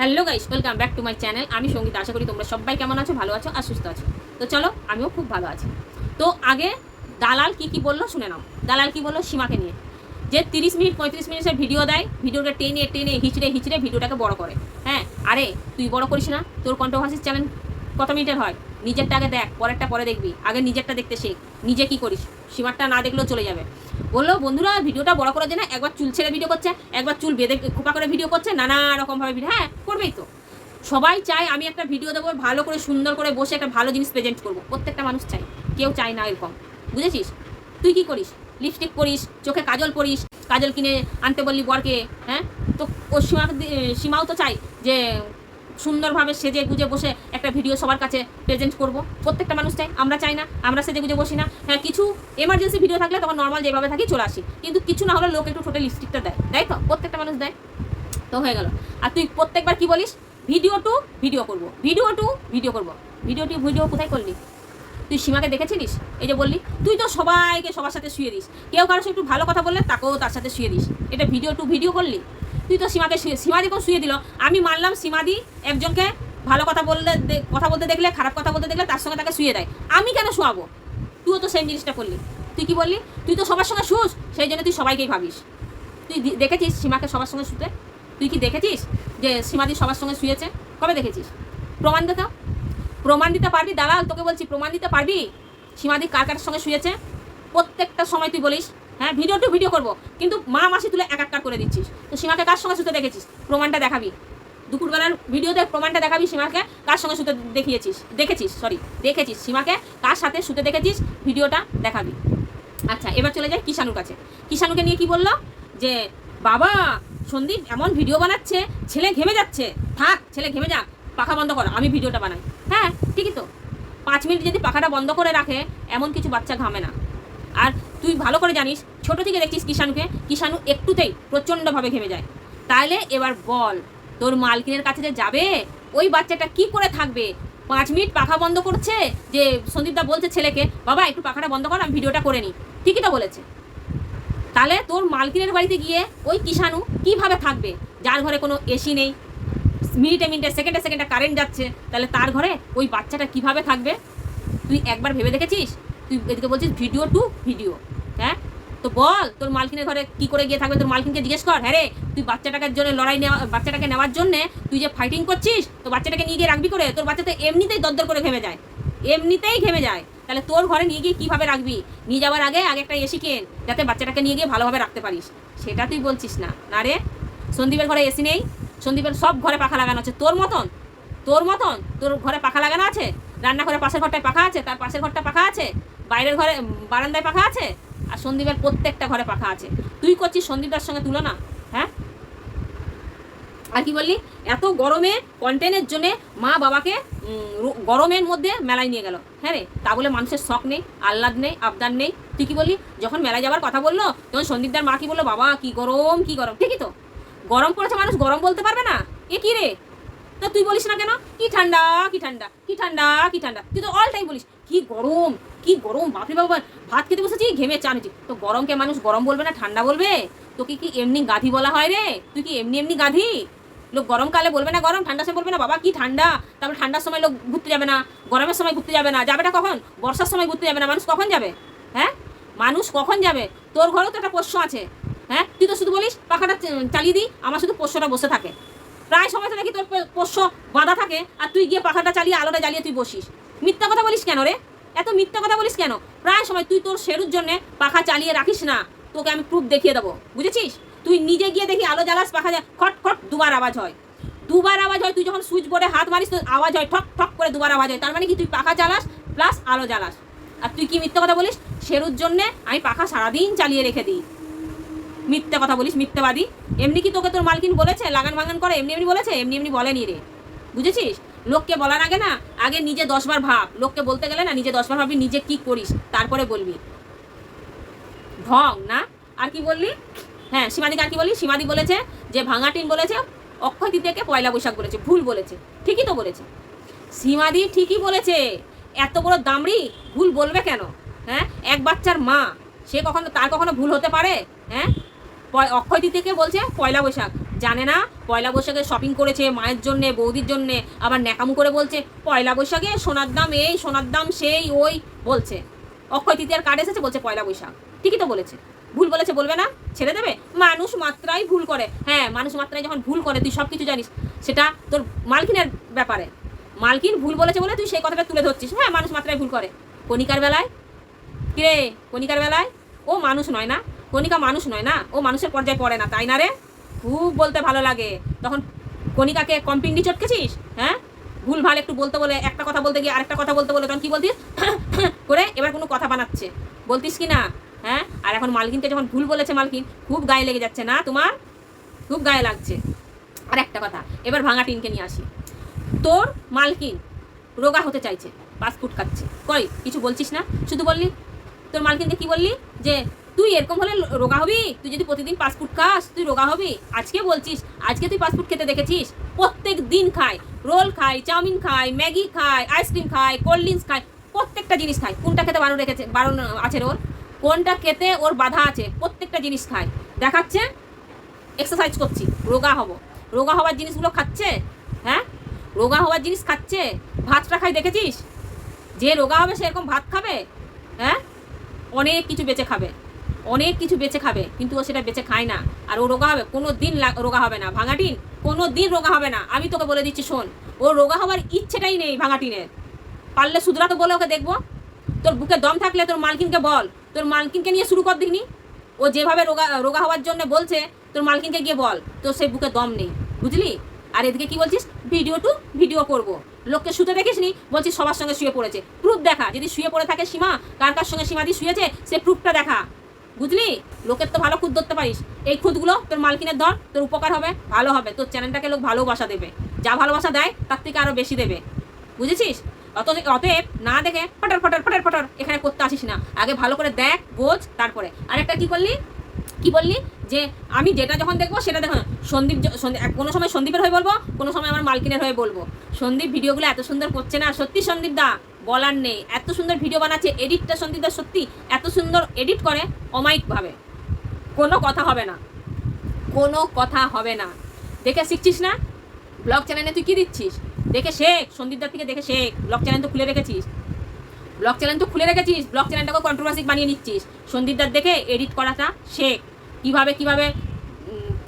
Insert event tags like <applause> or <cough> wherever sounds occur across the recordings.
Hello guys welcome back to my channel আমি সংগীত, আশা করি তোমরা সবাই কেমন আছো, ভালো আছো আর সুস্থ আছো। তো চলো, আমিও খুব ভালো আছি। তো আগে দালাল কি কি বলল শুনে নাও। দালাল কি বলল? সীমাকে নিয়ে। যে তিরিশ মিনিট, পঁয়ত্রিশ মিনিটের ভিডিও দেয়, ভিডিওটা টেনে টেনে, হিচড়ে হিচড়ে ভিডিওটাকে বড় করে। হ্যাঁ আরে, তুই বড় করিস না। তোর কন্ট্রোভার্সির চ্যানেল কত মিনিটের হয়? নিজেরটা আগে দেখ, পরেরটা পরে দেখবি। আগে নিজেরটা দেখতে শেখ। নিজে কি করিস? সীমারটা না দেখলেও চলে যাবে। বলল, বন্ধুরা, ভিডিওটা বড় করার জন্য একবার চুল ছেড়ে ভিডিও করছে, একবার চুল বেঁধে খোপা করে ভিডিও করছে, নানা রকমভাবে ভিডিও হ্যাঁ করবেই তো। সবাই চায় আমি একটা ভিডিও দেবো, ভালো করে, সুন্দর করে বসে একটা ভালো জিনিস প্রেজেন্ট করব। প্রত্যেকটা মানুষ চাই কেউ চায় না এরকম। বুঝেছিস? তুই কি করিস? লিপস্টিক পরিস, চোখে কাজল পরিস, কাজল কিনে আনতে বললি বরকে হ্যাঁ? তো ও সীমা সীমাও তো চাই যে সুন্দরভাবে সেজে গুজে বসে একটা ভিডিও সবার কাছে প্রেজেন্ট করব। প্রত্যেকটা মানুষ চাই আমরা চাই না, আমরা সেজে গুজে বসি না। হ্যাঁ কিছু এমার্জেন্সি ভিডিও থাকলে তখন নর্মাল যেভাবে থাকি চলে আসি। কিন্তু কিছু না হলে লোক একটু টোটাল লিপস্টিকটা দেয়। তাই তো? প্রত্যেকটা মানুষ দেয়? তো হয়ে গেল। আর তুই প্রত্যেকবার কি বলিস? ভিডিও টু ভিডিও করব। ভিডিও টু ভিডিও করব। ভিডিও টু ভিডিও কোথায় করলি? তুই সীমাকে দেখেছিলিস? এই যে বললি, তুই তো সবাইকে সবার সাথে শুয়ে দিস। কেউ কারোর একটু ভালো কথা বললে তাকেও তার সাথে শুয়ে দিস। এটা ভিডিও টু ভিডিও করলি? তুই তো সীমাকে সীমাদি কোন শুয়ে দিল। আমি মানলাম সীমাদি একজনকে ভালো কথা বললে কথা বলতে দেখলে, খারাপ কথা বলতে দেখলে তার সঙ্গে তাকে শুয়ে দেয়। আমি কেন শোয়াবো? তুইও তো সেম জিনিসটা করলি। তুই কি বললি? তুই তো সবার সঙ্গে শুস, সেই জন্য তুই সবাইকেই ভাবিস। তুই দেখেছিস সীমাকে সবার সঙ্গে শুতে? তুই কি দেখেছিস যে সীমাদি সবার সঙ্গে শুয়েছে? কবে দেখেছিস? প্রমাণ দেখাও প্রমাণ দিতে পারবি? দালাল তোকে বলছি, প্রমাণ দিতে পারবি? সীমাদি কার কার সঙ্গে শুয়েছে? প্রত্যেকটা সময় তুই বলিস হ্যাঁ ভিডিও টু ভিডিও করব। কিন্তু মা মাসি তুলে এক একটা করে দিচ্ছিস। তো সীমাকে কার সঙ্গে শুতে দেখেছিস? প্রমাণটা দেখাবি। দুপুরবেলার ভিডিওতে প্রমাণটা দেখাবি সীমাকে কার সঙ্গে শুতে দেখিয়েছিস? দেখেছিস সরি দেখেছিস। সীমাকে কার সাথে শুতে দেখেছিস? ভিডিওটা দেখাবি। আচ্ছা এবার চলে যাই কিষানুর কাছে। কিষানুকে নিয়ে কি বলল? যে, বাবা, সন্দীপ এমন ভিডিও বানাচ্ছে, ছেলে ঘেমে যাচ্ছে। থাক, ছেলে ঘেমে যাক, পাখা বন্ধ কর, আমি ভিডিওটা বানাই। হ্যাঁ ঠিকই তো। পাঁচ মিনিট যদি পাখাটা বন্ধ করে রাখে, এমন কিছু বাচ্চা ঘামে না। আর তুই ভালো করে জানিস, ছোট থেকে দেখছিস কিষানুকে কিষানু একটুতেই প্রচণ্ডভাবে ঘেমে যায়। তাহলে এবার বল, তোর মালকিনের কাছে যে যাবে, ওই বাচ্চাটা কি করে থাকবে? পাঁচ মিনিট পাখা বন্ধ করছে, যে সন্দীপদা বলছে ছেলেকে, বাবা, একটু পাখাটা বন্ধ কর, আমি ভিডিওটা করে নিই। ঠিকই তো বলেছে। তাহলে তোর মালকিনের বাড়িতে গিয়ে ওই কিষানু কীভাবে থাকবে? যার ঘরে কোনো এসি নেই, মিনিটে মিনিটে, সেকেন্ডে সেকেন্ডে কারেন্ট যাচ্ছে তাহলে তার ঘরে ওই বাচ্চাটা কীভাবে থাকবে? তুই একবার ভেবে দেখেছিস? তুই এদিকে বলছিস, ভিডিও টু ভিডিও। তো বল, তোর মালকিনের ঘরে কি করে গিয়ে থাকবে? তোর মালকিনকে জিজ্ঞেস কর। হ্যাঁ রে, তুই বাচ্চাটাকে জন্য লড়াই নেওয়া, বাচ্চাটাকে নেওয়ার জন্য তুই যে ফাইটিং করছিস, তো বাচ্চাটাকে নিয়ে গিয়ে রাখবি করে? তোর বাচ্চা তো এমনিতেই দরদর করে ঘেমে যায়। এমনিতেই ঘেমে যায়। তাহলে তোর ঘরে নিয়ে গিয়ে কীভাবে রাখবি? নিয়ে যাওয়ার আগে আগে একটা এসি কেন, যাতে বাচ্চাটাকে নিয়ে গিয়ে ভালোভাবে রাখতে পারিস। সেটা তুই বলছিস না। না রে, সন্দীপের ঘরে এসি নেই, সন্দীপের সব ঘরে পাখা লাগানো আছে। তোর মতন তোর মতন, তোর ঘরে পাখা লাগানো আছে? রান্নাঘরে পাশের ঘরটায় পাখা আছে? তার পাশের ঘরটা পাখা আছে? বাইরের ঘরে বারান্দায় পাখা আছে? আর সন্দীপের প্রত্যেকটা ঘরে পাখা আছে। তুই করছিস সন্দীপদার সঙ্গে তুলনা? হ্যাঁ? আর কি বললি? এত গরমে কন্টেনের জন্য মা বাবাকে গরমের মধ্যে মেলায় নিয়ে গেল। হ্যাঁ রে? তা বলে মানুষের শখ নেই, আহ্লাদ নেই, আবদার নেই। তুই কি বললি? যখন মেলায় যাওয়ার কথা বলল, তখন সন্দীপদার মা কি বলল? বাবা, কি গরম কি গরম। ঠিকই তো, গরম পড়েছে মানুষ, গরম বলতে পারবে না? এ কি রে? তা তুই বলিস না কেন? কি ঠান্ডা কি ঠান্ডা কি ঠান্ডা কি ঠান্ডা। তুই তো অল টাইম বলিস, কি গরম কি গরম, বাপরে বাবা ভাত খেতে বসেছি, ঘেমে চানুছি তো গরমকে মানুষ গরম বলবে না, ঠান্ডা বলবে? তোকে কি এমনি গাধি বলা হয় রে? তুই কি এমনি এমনি গাধি? লোক গরমকালে বলবে না গরম ঠান্ডার সময় বলবে না, বাবা কি ঠান্ডা? তারপর ঠান্ডার সময় লোক ঘুরতে যাবে না, গরমের সময় ঘুরতে যাবে না যাবে না কখন? বর্ষার সময় ঘুরতে যাবে না, মানুষ কখন যাবে? হ্যাঁ? মানুষ কখন যাবে? তোর ঘরেও তো একটা পোষ্য আছে হ্যাঁ? তুই তো শুধু বলিস, পাখাটা চালিয়ে দিই, আমার শুধু পোষ্যটা বসে থাকে। প্রায় সময় তো দেখি তোর পোষ্য বাঁধা থাকে, আর তুই গিয়ে পাখাটা চালিয়ে, আলোটা জ্বালিয়ে তুই বসিস। মিথ্যা কথা বলিস কেন রে? এত মিথ্যা কথা বলিস কেন? প্রায় সময় তুই তোর শেরুর জন্য পাখা চালিয়ে রাখিস না। তোকে আমি প্রুফ দেখিয়ে দেবো। বুঝেছিস? তুই নিজে গিয়ে দেখি আলো জ্বালাস, পাখা খট খট, দুবার আওয়াজ হয়। দুবার আওয়াজ হয়, তুই যখন সুইচ বোর্ডে হাত মারিস তো আওয়াজ হয়, ঠক ঠক করে দুবার আওয়াজ হয়। তার মানে কি? তুই পাখা চালাস প্লাস আলো জ্বালাস। আর তুই কি মিথ্যা কথা বলিস? শেরুর জন্যে আমি পাখা সারাদিন চালিয়ে রেখে দিই। মিথ্যা কথা বলিস, মিথ্যাবাদী। এমনি কি তোকে তোর মালকিন বলেছে? লাগান মাগান করে? এমনি এমনি বলেছে? এমনি এমনি বলেনি রে। বুঝেছিস? লোককে বলার আগে না, আগে নিজে দশবার ভাব। লোককে বলতে গেলে না, নিজে দশবার ভাবি নিজে কি করিস, তারপরে বলবি। ঢং, না? আর কি বললি? হ্যাঁ সীমাদিকে আর কি বললি? সীমাদি বলেছে যে, ভাঙা টিন বলেছে, অক্ষয় তৃতীয়াকে পয়লা বৈশাখ বলেছে, ভুল বলেছে, ঠিকই তো বলেছে। সীমাদি ঠিকই বলেছে, এত বড় দামড়ি, ভুল বলবে কেন? হ্যাঁ এক বাচ্চার মা, সে কখনো, তার কখনো ভুল হতে পারে? হ্যাঁ অক্ষয় তৃতীয়াকে বলছে পয়লা বৈশাখ। জানে না, পয়লা বৈশাখে শপিং করেছে, মায়ের জন্যে, বৌদির জন্যে, আবার ন্যাকামু করে বলছে, পয়লা বৈশাখে সোনার দাম এই, সোনার দাম সেই, ওই, বলছে। অক্ষয় তৃতীয়ার কার্ড এসেছে, বলছে পয়লা বৈশাখ। ঠিকই তো বলেছে। ভুল বলেছে, বলবে না? ছেড়ে দেবে? মানুষ মাত্রাই ভুল করে। হ্যাঁ মানুষ মাত্রায় যখন ভুল করে, তুই সব কিছু জানিস। সেটা তোর মালকিনের ব্যাপারে। মালকিন ভুল বলেছে বলে তুই সেই কথাটা তুলে ধরছিস। হ্যাঁ মানুষ মাত্রায় ভুল করে। কণিকার বেলায়? কিরে, কণিকার বেলায়? ও মানুষ নয় না? কণিকা মানুষ নয় না? ও মানুষের পর্যায়ে পড়ে না, তাই না রে? খুব বলতে ভালো লাগে। তখন কণিকাকে কম্পিন্ডি চটকেছিস? হ্যাঁ? ভুল ভালো একটু বলতে বলে, একটা কথা বলতে গিয়ে আরেকটা কথা বলতে বলে, তখন কি বলতিস? <coughs> করে এবার কোনো কথা বানাচ্ছে। বলতিস কি না? হ্যাঁ? আর এখন মালকিনকে যখন ভুল বলেছে মালকিন, খুব গায়ে লেগে যাচ্ছে না তোমার? খুব গায়ে লাগছে। আর একটা কথা, এবার ভাঙা টিনকে নিয়ে আসি। তোর মালকিন রোগা হতে চাইছে, পাসপোর্ট কাটছে। কই, কিছু বলছিস না? শুধু বললি? তোর মালকিনকে কি বললি? যে তুই এরকম হলে রোগা হবি? তুই যদি প্রতিদিন পাসপোর্ট খাস, তুই রোগা হবি? আজকে বলছিস, আজকে তুই পাসপোর্ট খেতে দেখেছিস? প্রত্যেক দিন খায় রোল খায় চাউমিন খায় ম্যাগি খায় আইসক্রিম খায় কোল্ড ড্রিঙ্কস খায় প্রত্যেকটা জিনিস খায় কোনটা খেতে বারণ রেখেছে, বারণ আছে রে ওর কোনটা খেতে ওর বাধা আছে, প্রত্যেকটা জিনিস খায় দেখাচ্ছে? এক্সারসাইজ করছি, রোগা হব। রোগা হওয়ার জিনিসগুলো খাচ্ছে? হ্যাঁ? রোগা হওয়ার জিনিস খাচ্ছে? ভাতটা খাই দেখেছিস? যে রোগা হবে সে এরকম ভাত খাবে? হ্যাঁ? অনেক কিছু বেঁচে খাবে। অনেক কিছু বেঁচে খাবে, কিন্তু ও সেটা বেঁচে খায় না। আর ও রোগা হবে, কোনো দিন রোগা হবে না। ভাঙাটিন, কোনো দিন রোগা হবে না। আমি তোকে বলে দিচ্ছি, শোন, ও রোগা হওয়ার ইচ্ছেটাই নেই ভাঙাটিনের। পারলে সুদরা তো বলে ওকে দেখব। তোর বুকে দম থাকলে তোর মালকিনকে বল। তোর মালকিনকে নিয়ে শুরু কর দিকনি ও যেভাবে রোগা রোগা হওয়ার জন্য বলছে, তোর মালকিনকে গিয়ে বল। তোর সেই বুকে দম নেই। বুঝলি? আর এদিকে কি বলছিস? ভিডিও টু ভিডিও করব। লোককে শুতে দেখিস নি বলছিস সবার সঙ্গে শুয়ে পড়েছে। প্রুফ দেখা। যদি শুয়ে পড়ে থাকে সীমা, কার কার সঙ্গে সীমাদি শুয়েছে, সে প্রুফটা দেখা। বুঝলি? লোকের তো ভালো খুদ ধরতে পারিস। এই খুদগুলো তোর মালকিনের ধর, তোর উপকার হবে, ভালো হবে, তোর চ্যানেলটাকে লোক ভালোবাসা দেবে। যা ভালোবাসা দেয়, তার থেকে আরও বেশি দেবে। বুঝেছিস? অত অতএব না দেখে ফটার ফটার ফটার ফটার এখানে করতে আসিস না। আগে ভালো করে দেখ, বোঝ, তারপরে। আর একটা কি করলি? কি বললি? যে আমি যেটা যখন দেখব সেটা দেখো সন্দীপ কোনো সময় সন্দীপের হয়ে বলব, কোনো সময় আমার মালকিনের হয়ে বলব। সন্দীপ ভিডিওগুলো এত সুন্দর করছে না? সত্যি সন্দীপ দা, বলার নেই। এত সুন্দর ভিডিও বানাচ্ছে, এডিটটা সন্দীপ দা সত্যি এত সুন্দর এডিট করে অমায়িকভাবে। কোনো কথা হবে না। কোনো কথা হবে না। দেখে শিখছিস না? ব্লগ চ্যানেলে তুই কি দিচ্ছিস? দেখে শেখ সন্দীপদার থেকে দেখে শেখ। ব্লগ চ্যানেল তো খুলে রেখেছিস। ব্লগ চ্যানেল তো খুলে রেখেছিস? ব্লগ চ্যানেলটাকে কন্ট্রোভার্সি বানিয়ে নিচ্ছিস। সন্দীপদার দেখে এডিট করাটা শেখ। কীভাবে কীভাবে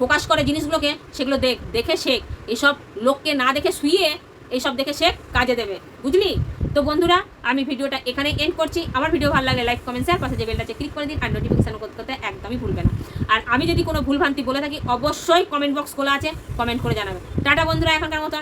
প্রকাশ করে জিনিসগুলোকে, সেগুলো দেখ, দেখে শেখ। এসব লোককে না দেখে শুয়ে এইসব দেখে শেখ কাজে দেবে। বুঝলি? তো বন্ধুরা, আমি ভিডিওটা এখানে এন্ড করছি। আমার ভিডিও ভালো লাগলে লাইক কমেন্ট শেয়ার পাশে যে বেলটা ক্লিক করে দিন আর নোটিফিকেশন করতে একদমই ভুলবে না। আর আমি যদি কোনো ভুলভ্রান্তি বলে থাকি, অবশ্যই কমেন্ট বক্স খোলা আছে কমেন্ট করে জানাবে। টাটা বন্ধুরা, এখনকার মতো